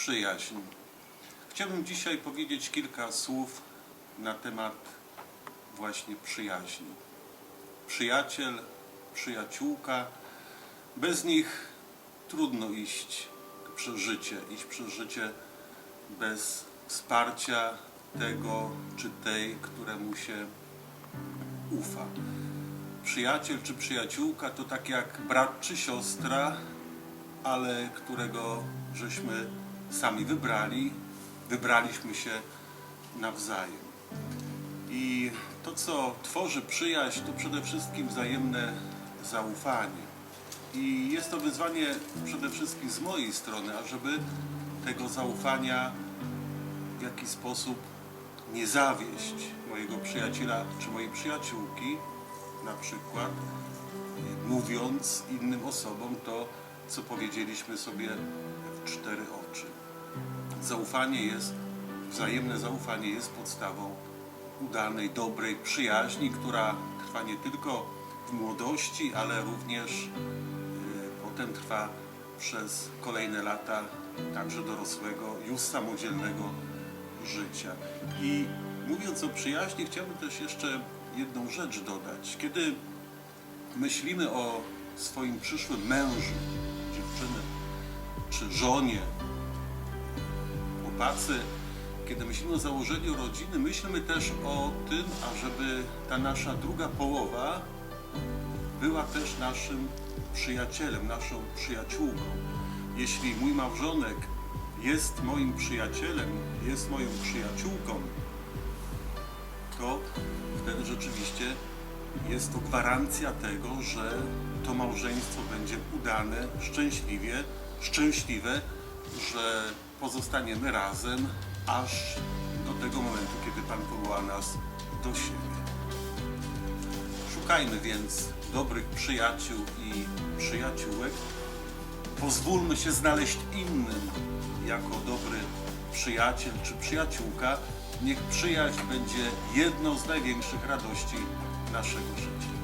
przyjaźń. Chciałbym dzisiaj powiedzieć kilka słów na temat właśnie przyjaźni. Przyjaciel, przyjaciółka, bez nich trudno iść przez życie, iść przez życie bez wsparcia tego czy tej, któremu się ufa. Przyjaciel czy przyjaciółka to tak jak brat czy siostra, ale którego żeśmy sami wybrali, wybraliśmy się nawzajem. I to, co tworzy przyjaźń, to przede wszystkim wzajemne zaufanie. I jest to wyzwanie przede wszystkim z mojej strony, ażeby tego zaufania w jakiś sposób nie zawieść mojego przyjaciela czy mojej przyjaciółki, na przykład mówiąc innym osobom to, co powiedzieliśmy sobie w cztery oczy. Zaufanie jest, wzajemne zaufanie jest podstawą udanej, dobrej przyjaźni, która trwa nie tylko w młodości, ale również y, potem trwa przez kolejne lata także dorosłego, już samodzielnego życia. I mówiąc o przyjaźni, chciałbym też jeszcze jedną rzecz dodać. Kiedy myślimy o swoim przyszłym mężu, dziewczyny czy żonie, chłopacy, kiedy myślimy o założeniu rodziny, myślimy też o tym, ażeby ta nasza druga połowa była też naszym przyjacielem, naszą przyjaciółką. Jeśli mój małżonek jest moim przyjacielem, jest moją przyjaciółką, to wtedy rzeczywiście jest to gwarancja tego, że to małżeństwo będzie udane, szczęśliwie, szczęśliwe, że pozostaniemy razem aż do tego momentu, kiedy Pan powoła nas do siebie. Szukajmy więc dobrych przyjaciół i przyjaciółek. Pozwólmy się znaleźć innym jako dobry przyjaciel czy przyjaciółka. Niech przyjaźń będzie jedną z największych radości naszego życia.